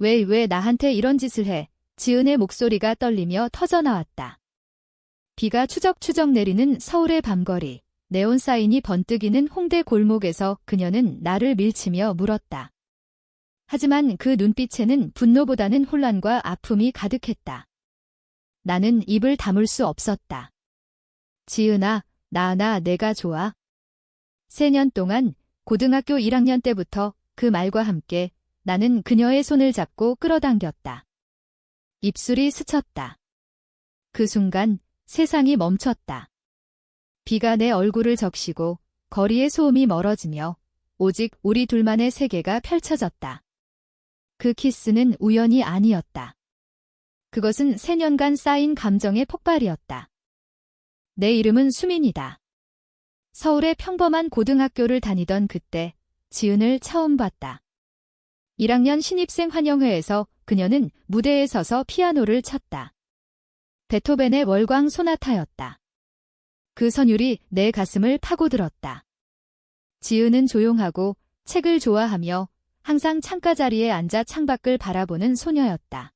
왜, 왜 나한테 이런 짓을 해? 지은의 목소리가 떨리며 터져나왔다. 비가 추적추적 내리는 서울의 밤거리, 네온 사인이 번뜩이는 홍대 골목에서 그녀는 나를 밀치며 물었다. 하지만 그 눈빛에는 분노보다는 혼란과 아픔이 가득했다. 나는 입을 다물 수 없었다. 지은아, 나, 나, 내가 좋아. 세년 동안 고등학교 1학년 때부터 그 말과 함께 나는 그녀의 손을 잡고 끌어당겼다. 입술이 스쳤다. 그 순간 세상이 멈췄다. 비가 내 얼굴을 적시고 거리의 소음이 멀어지며 오직 우리 둘만의 세계가 펼쳐졌다. 그 키스는 우연이 아니었다. 그것은 세 년간 쌓인 감정의 폭발이었다. 내 이름은 수민이다. 서울의 평범한 고등학교를 다니던 그때 지은을 처음 봤다. 1학년 신입생 환영회에서 그녀는 무대에 서서 피아노를 쳤다. 베토벤의 월광 소나타였다. 그 선율이 내 가슴을 파고들었다. 지은은 조용하고 책을 좋아하며 항상 창가 자리에 앉아 창밖을 바라보는 소녀였다.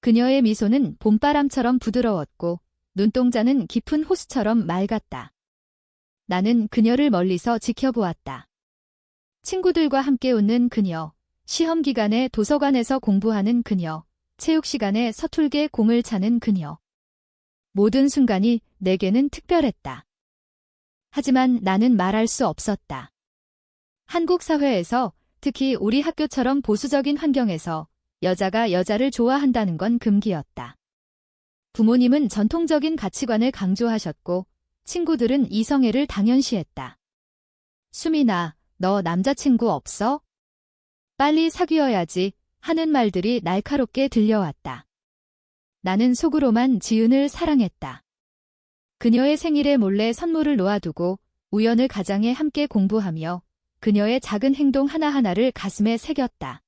그녀의 미소는 봄바람처럼 부드러웠고 눈동자는 깊은 호수처럼 맑았다. 나는 그녀를 멀리서 지켜보았다. 친구들과 함께 웃는 그녀, 시험 기간에 도서관에서 공부하는 그녀, 체육 시간에 서툴게 공을 차는 그녀. 모든 순간이 내게는 특별했다. 하지만 나는 말할 수 없었다. 한국 사회에서 특히 우리 학교처럼 보수적인 환경에서 여자가 여자를 좋아한다는 건 금기였다. 부모님은 전통적인 가치관을 강조하셨고 친구들은 이성애를 당연시했다. 수민아, 너 남자친구 없어? 빨리 사귀어야지 하는 말들이 날카롭게 들려왔다. 나는 속으로만 지은을 사랑했다. 그녀의 생일에 몰래 선물을 놓아두고 우연을 가장해 함께 공부하며 그녀의 작은 행동 하나하나를 가슴에 새겼다.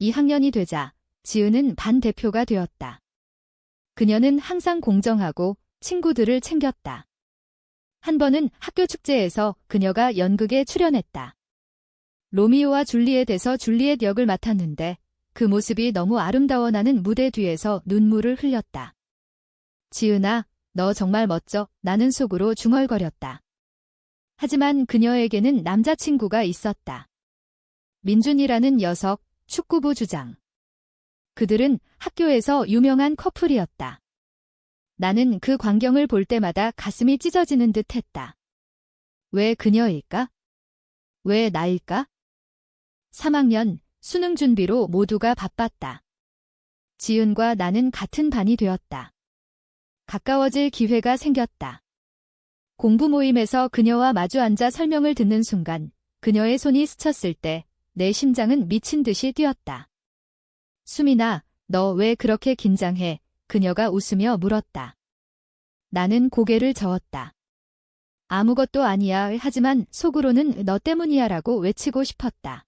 2학년이 되자 지은은 반 대표가 되었다. 그녀는 항상 공정하고 친구들을 챙겼다. 한 번은 학교 축제에서 그녀가 연극에 출연했다. 로미오와 줄리엣에서 줄리엣 역을 맡았는데 그 모습이 너무 아름다워 나는 무대 뒤에서 눈물을 흘렸다. 지은아, 너 정말 멋져. 나는 속으로 중얼거렸다. 하지만 그녀에게는 남자친구가 있었다. 민준이라는 녀석, 축구부 주장. 그들은 학교에서 유명한 커플이었다. 나는 그 광경을 볼 때마다 가슴이 찢어지는 듯 했다. 왜 그녀일까? 왜 나일까? 3학년 수능 준비로 모두가 바빴다. 지은과 나는 같은 반이 되었다. 가까워질 기회가 생겼다. 공부 모임에서 그녀와 마주 앉아 설명을 듣는 순간 그녀의 손이 스쳤을 때 내 심장은 미친 듯이 뛰었다. 수민아, 너 왜 그렇게 긴장해? 그녀가 웃으며 물었다. 나는 고개를 저었다. 아무것도 아니야. 하지만 속으로는 너 때문이야 라고 외치고 싶었다.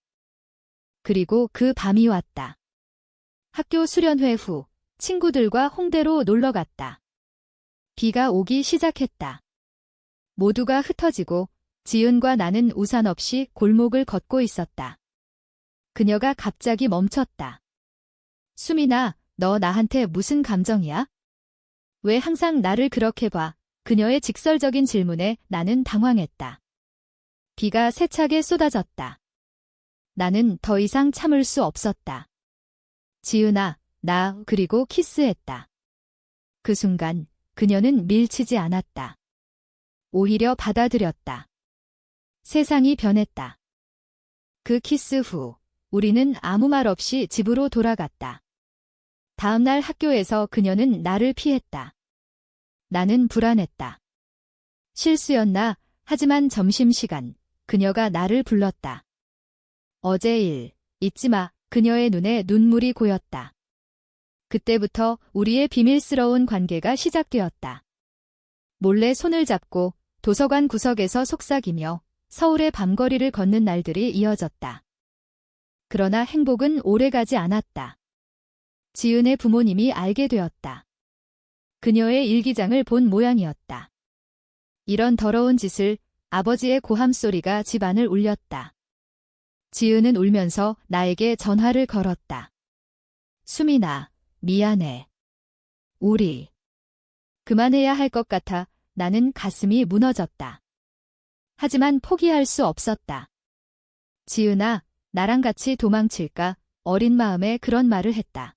그리고 그 밤이 왔다. 학교 수련회 후 친구들과 홍대로 놀러 갔다. 비가 오기 시작했다. 모두가 흩어지고 지은과 나는 우산 없이 골목을 걷고 있었다. 그녀가 갑자기 멈췄다. 수민아, 너 나한테 무슨 감정이야? 왜 항상 나를 그렇게 봐? 그녀의 직설적인 질문에 나는 당황했다. 비가 세차게 쏟아졌다. 나는 더 이상 참을 수 없었다. 지은아, 나 그리고 키스했다. 그 순간 그녀는 밀치지 않았다. 오히려 받아들였다. 세상이 변했다. 그 키스 후 우리는 아무 말 없이 집으로 돌아갔다. 다음날 학교에서 그녀는 나를 피했다. 나는 불안했다. 실수였나? 하지만 점심시간 그녀가 나를 불렀다. 어제 일 잊지 마. 그녀의 눈에 눈물이 고였다. 그때부터 우리의 비밀스러운 관계가 시작되었다. 몰래 손을 잡고 도서관 구석에서 속삭이며 서울의 밤거리를 걷는 날들이 이어졌다. 그러나 행복은 오래가지 않았다. 지은의 부모님이 알게 되었다. 그녀의 일기장을 본 모양이었다. 이런 더러운 짓을 아버지의 고함 소리가 집안을 울렸다. 지은은 울면서 나에게 전화를 걸었다. 수민아, 미안해. 우리. 그만해야 할 것 같아 나는 가슴이 무너졌다. 하지만 포기할 수 없었다. 지은아, 나랑 같이 도망칠까? 어린 마음에 그런 말을 했다.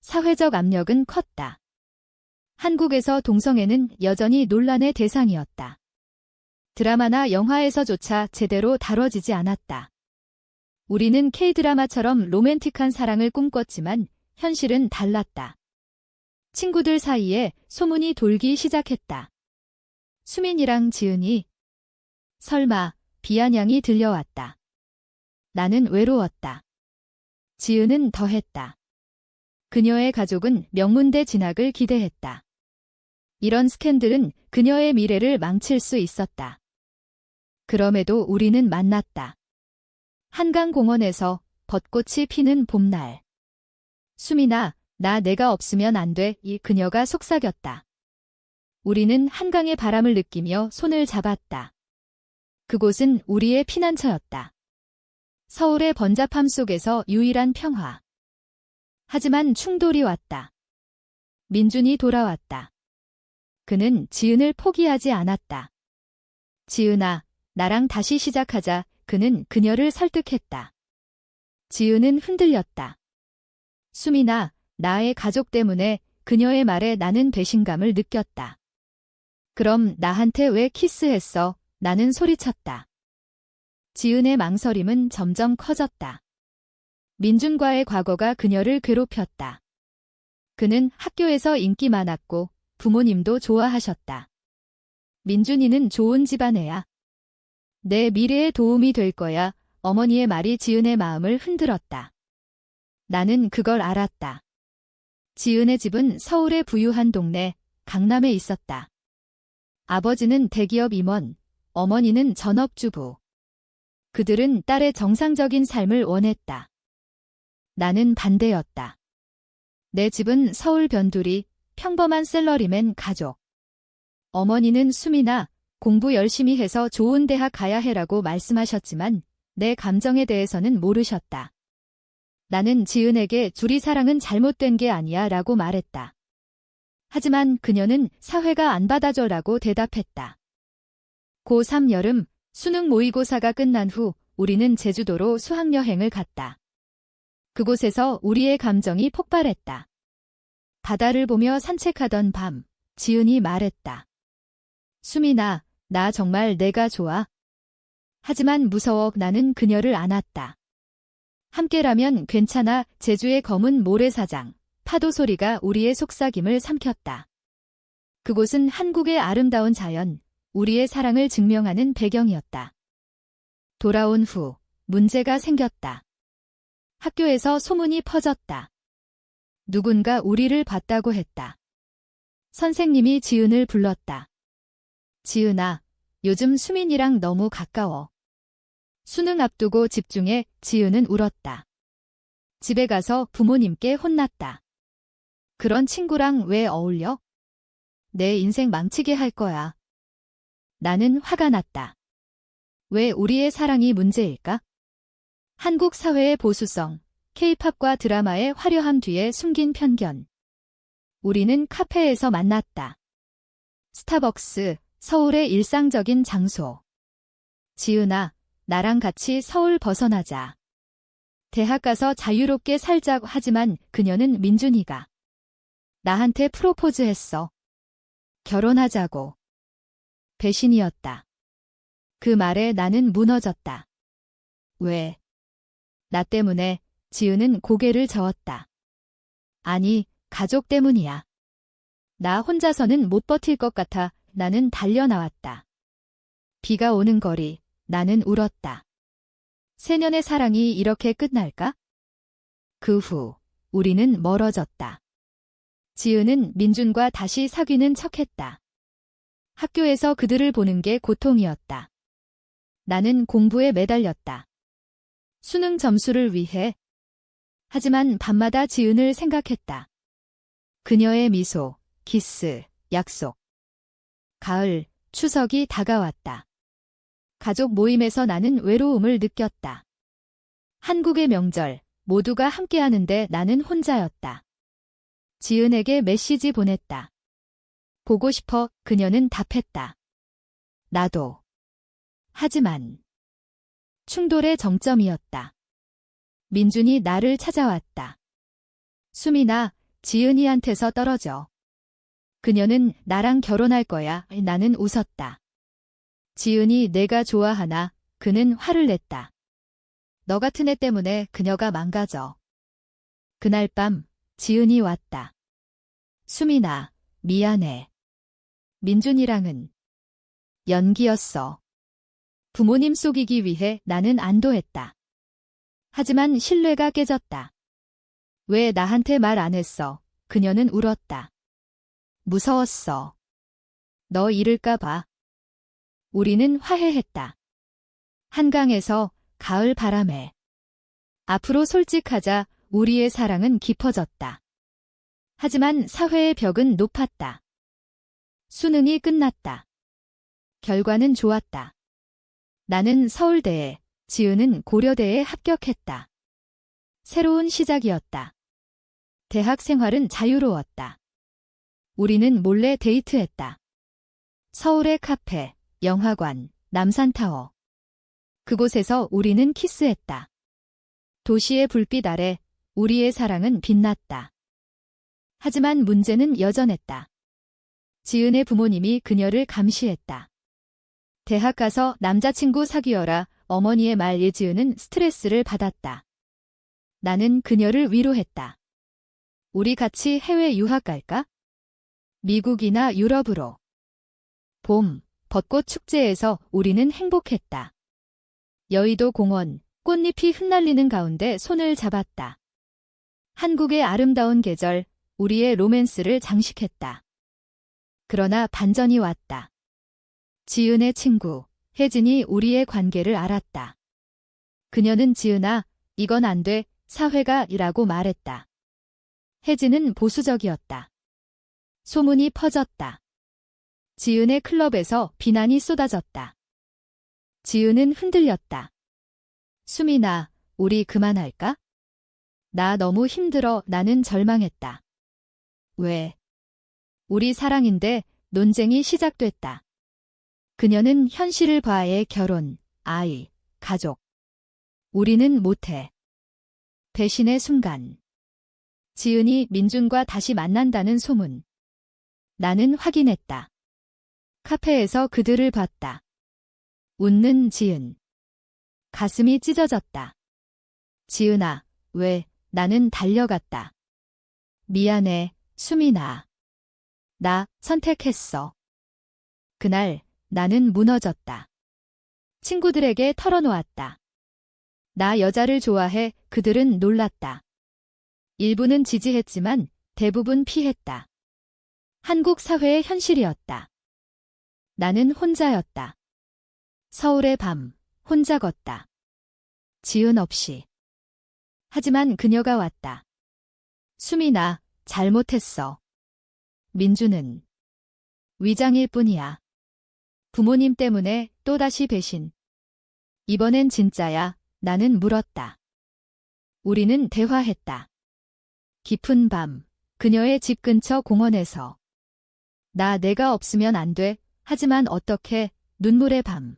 사회적 압력은 컸다. 한국에서 동성애는 여전히 논란의 대상이었다. 드라마나 영화에서조차 제대로 다뤄지지 않았다. 우리는 K-드라마처럼 로맨틱한 사랑을 꿈꿨지만 현실은 달랐다. 친구들 사이에 소문이 돌기 시작했다. 수민이랑 지은이 설마 비아냥이 들려왔다. 나는 외로웠다. 지은은 더했다. 그녀의 가족은 명문대 진학을 기대했다. 이런 스캔들은 그녀의 미래를 망칠 수 있었다. 그럼에도 우리는 만났다. 한강공원에서 벚꽃이 피는 봄날. 수민아, 나 내가 없으면 안 돼. 이 그녀가 속삭였다. 우리는 한강의 바람을 느끼며 손을 잡았다. 그곳은 우리의 피난처였다. 서울의 번잡함 속에서 유일한 평화. 하지만 충돌이 왔다. 민준이 돌아왔다. 그는 지은을 포기하지 않았다. 지은아, 나랑 다시 시작하자. 그는 그녀를 설득했다. 지은은 흔들렸다. 수민아, 나의 가족 때문에 그녀의 말에 나는 배신감을 느꼈다. 그럼 나한테 왜 키스했어? 나는 소리쳤다. 지은의 망설임은 점점 커졌다. 민준과의 과거가 그녀를 괴롭혔다. 그는 학교에서 인기 많았고 부모님도 좋아하셨다. 민준이는 좋은 집안애야. 내 미래에 도움이 될 거야. 어머니의 말이 지은의 마음을 흔들었다. 나는 그걸 알았다. 지은의 집은 서울의 부유한 동네 강남에 있었다. 아버지는 대기업 임원, 어머니는 전업주부. 그들은 딸의 정상적인 삶을 원했다. 나는 반대였다. 내 집은 서울 변두리, 평범한 셀러리맨 가족. 어머니는 수미나 공부 열심히 해서 좋은 대학 가야 해라고 말씀하셨지만 내 감정에 대해서는 모르셨다. 나는 지은에게 둘이 사랑은 잘못된 게 아니야 라고 말했다. 하지만 그녀는 사회가 안 받아줘 라고 대답했다. 고3 여름 수능 모의고사가 끝난 후 우리는 제주도로 수학여행을 갔다. 그곳에서 우리의 감정이 폭발했다. 바다를 보며 산책하던 밤, 지은이 말했다. 수민아, 나 정말 내가 좋아. 하지만 무서워 나는 그녀를 안았다. 함께라면 괜찮아 제주의 검은 모래사장, 파도 소리가 우리의 속삭임을 삼켰다. 그곳은 한국의 아름다운 자연, 우리의 사랑을 증명하는 배경이었다. 돌아온 후 문제가 생겼다. 학교에서 소문이 퍼졌다. 누군가 우리를 봤다고 했다. 선생님이 지은을 불렀다. 지은아, 요즘 수민이랑 너무 가까워. 수능 앞두고 집중해 지은은 울었다. 집에 가서 부모님께 혼났다. 그런 친구랑 왜 어울려? 내 인생 망치게 할 거야. 나는 화가 났다. 왜 우리의 사랑이 문제일까? 한국 사회의 보수성, 케이팝과 드라마의 화려함 뒤에 숨긴 편견. 우리는 카페에서 만났다. 스타벅스, 서울의 일상적인 장소. 지은아, 나랑 같이 서울 벗어나자. 대학 가서 자유롭게 살자고 하지만 그녀는 민준이가 나한테 프로포즈 했어. 결혼하자고. 배신이었다. 그 말에 나는 무너졌다. 왜? 나 때문에 지은은 고개를 저었다. 아니, 가족 때문이야. 나 혼자서는 못 버틸 것 같아 나는 달려나왔다. 비가 오는 거리, 나는 울었다. 세년의 사랑이 이렇게 끝날까? 그 후, 우리는 멀어졌다. 지은은 민준과 다시 사귀는 척했다. 학교에서 그들을 보는 게 고통이었다. 나는 공부에 매달렸다. 수능 점수를 위해. 하지만 밤마다 지은을 생각했다. 그녀의 미소, 키스, 약속. 가을, 추석이 다가왔다. 가족 모임에서 나는 외로움을 느꼈다. 한국의 명절, 모두가 함께하는데 나는 혼자였다. 지은에게 메시지 보냈다. 보고 싶어 그녀는 답했다. 나도. 하지만 충돌의 정점이었다. 민준이 나를 찾아왔다. 수미나 지은이한테서 떨어져. 그녀는 나랑 결혼할 거야. 나는 웃었다. 지은이 내가 좋아하나 그는 화를 냈다. 너 같은 애 때문에 그녀가 망가져. 그날 밤 지은이 왔다. 수미나 미안해. 민준이랑은 연기였어. 부모님 속이기 위해 나는 안도했다. 하지만 신뢰가 깨졌다. 왜 나한테 말 안 했어? 그녀는 울었다. 무서웠어. 너 잃을까봐. 우리는 화해했다. 한강에서 가을 바람에. 앞으로 솔직하자 우리의 사랑은 깊어졌다. 하지만 사회의 벽은 높았다. 수능이 끝났다. 결과는 좋았다. 나는 서울대에, 지은은 고려대에 합격했다. 새로운 시작이었다. 대학 생활은 자유로웠다. 우리는 몰래 데이트했다. 서울의 카페, 영화관, 남산타워. 그곳에서 우리는 키스했다. 도시의 불빛 아래 우리의 사랑은 빛났다. 하지만 문제는 여전했다. 지은의 부모님이 그녀를 감시했다. 대학 가서 남자친구 사귀어라 어머니의 말에 지은은 스트레스를 받았다. 나는 그녀를 위로했다. 우리 같이 해외 유학 갈까? 미국이나 유럽으로. 봄, 벚꽃 축제에서 우리는 행복했다. 여의도 공원, 꽃잎이 흩날리는 가운데 손을 잡았다. 한국의 아름다운 계절, 우리의 로맨스를 장식했다. 그러나 반전이 왔다. 지은의 친구, 혜진이 우리의 관계를 알았다. 그녀는 지은아, 이건 안 돼, 사회가 이라고 말했다. 혜진은 보수적이었다. 소문이 퍼졌다. 지은의 클럽에서 비난이 쏟아졌다. 지은은 흔들렸다. 수민아, 우리 그만할까? 나 너무 힘들어 나는 절망했다. 왜? 우리 사랑인데 논쟁이 시작됐다. 그녀는 현실을 봐해 결혼, 아이, 가족. 우리는 못해. 배신의 순간. 지은이 민준과 다시 만난다는 소문. 나는 확인했다. 카페에서 그들을 봤다. 웃는 지은. 가슴이 찢어졌다. 지은아, 왜, 나는 달려갔다. 미안해, 수민아. 나 선택했어. 그날 나는 무너졌다. 친구들에게 털어놓았다. 나 여자를 좋아해 그들은 놀랐다. 일부는 지지했지만 대부분 피했다. 한국 사회의 현실이었다. 나는 혼자였다. 서울의 밤, 혼자 걷다. 지은 없이. 하지만 그녀가 왔다. 수민아, 잘못했어. 민주는 위장일 뿐이야. 부모님 때문에 또다시 배신. 이번엔 진짜야. 나는 물었다. 우리는 대화했다. 깊은 밤, 그녀의 집 근처 공원에서. 나 내가 없으면 안 돼. 하지만 어떻게, 눈물의 밤.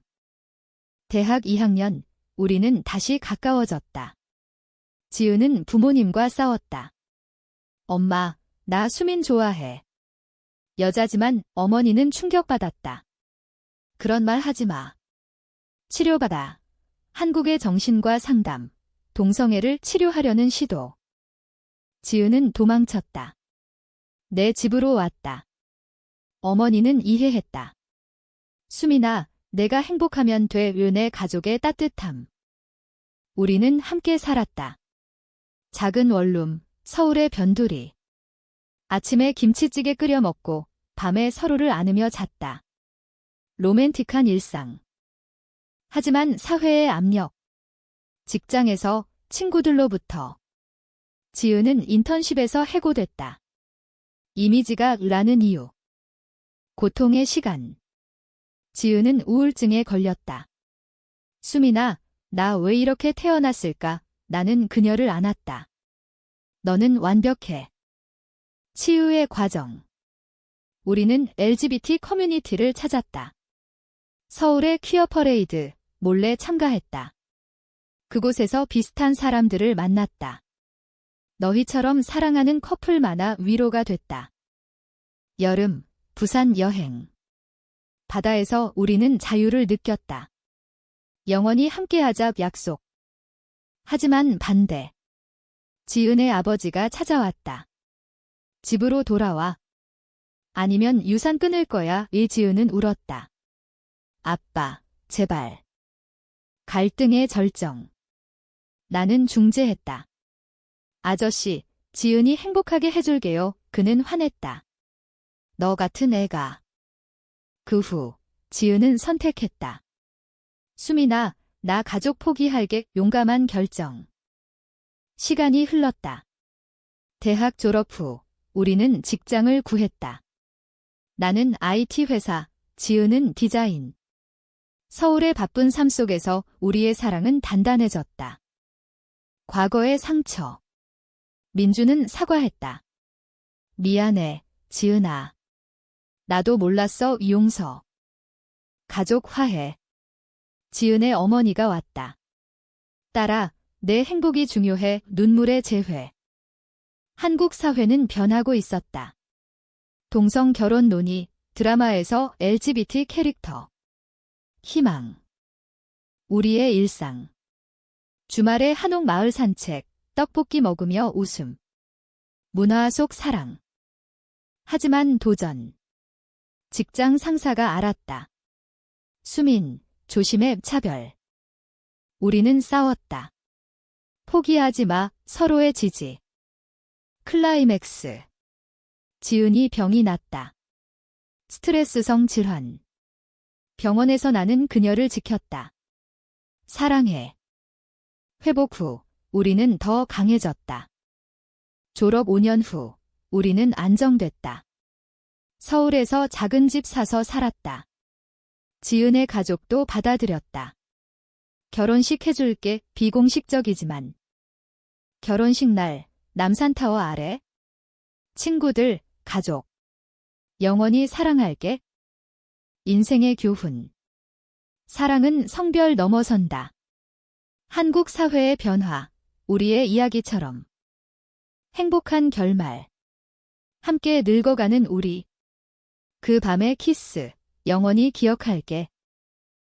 대학 2학년, 우리는 다시 가까워졌다. 지은은 부모님과 싸웠다. 엄마, 나 수민 좋아해. 여자지만 어머니는 충격받았다. 그런 말 하지 마. 치료받아. 한국의 정신과 상담, 동성애를 치료하려는 시도. 지은은 도망쳤다. 내 집으로 왔다. 어머니는 이해했다. 수민아, 내가 행복하면 돼, 은의 가족의 따뜻함. 우리는 함께 살았다. 작은 원룸, 서울의 변두리. 아침에 김치찌개 끓여 먹고 밤에 서로를 안으며 잤다. 로맨틱한 일상. 하지만 사회의 압력. 직장에서 친구들로부터. 지은은 인턴십에서 해고됐다. 이미지가 라는 이유. 고통의 시간. 지은은 우울증에 걸렸다. 수민아, 나 왜 이렇게 태어났을까? 나는 그녀를 안았다. 너는 완벽해. 치유의 과정. 우리는 LGBT 커뮤니티를 찾았다. 서울의 퀴어 퍼레이드, 몰래 참가했다. 그곳에서 비슷한 사람들을 만났다. 너희처럼 사랑하는 커플 많아 위로가 됐다. 여름, 부산 여행. 바다에서 우리는 자유를 느꼈다. 영원히 함께하자 약속. 하지만 반대. 지은의 아버지가 찾아왔다. 집으로 돌아와. 아니면 유산 끊을 거야. 이 지은은 울었다. 아빠, 제발. 갈등의 절정. 나는 중재했다. 아저씨, 지은이 행복하게 해줄게요. 그는 화냈다. 너 같은 애가. 그 후, 지은은 선택했다. 수민아, 나 가족 포기할게 용감한 결정. 시간이 흘렀다. 대학 졸업 후, 우리는 직장을 구했다. 나는 IT 회사, 지은은 디자인. 서울의 바쁜 삶 속에서 우리의 사랑은 단단해졌다. 과거의 상처. 민주는 사과했다. 미안해, 지은아. 나도 몰랐어, 이용서. 가족 화해. 지은의 어머니가 왔다. 딸아, 내 행복이 중요해, 눈물의 재회. 한국 사회는 변하고 있었다. 동성 결혼 논의, 드라마에서 LGBT 캐릭터. 희망. 우리의 일상. 주말에 한옥 마을 산책, 떡볶이 먹으며 웃음. 문화 속 사랑. 하지만 도전. 직장 상사가 알았다. 수민, 조심해 차별. 우리는 싸웠다. 포기하지 마, 서로의 지지. 클라이맥스. 지은이 병이 났다. 스트레스성 질환. 병원에서 나는 그녀를 지켰다. 사랑해. 회복 후, 우리는 더 강해졌다. 졸업 5년 후, 우리는 안정됐다. 서울에서 작은 집 사서 살았다. 지은의 가족도 받아들였다. 결혼식 해줄게 비공식적이지만. 결혼식 날, 남산타워 아래. 친구들, 가족. 영원히 사랑할게. 인생의 교훈. 사랑은 성별 넘어선다. 한국 사회의 변화, 우리의 이야기처럼. 행복한 결말. 함께 늙어가는 우리. 그 밤의 키스, 영원히 기억할게.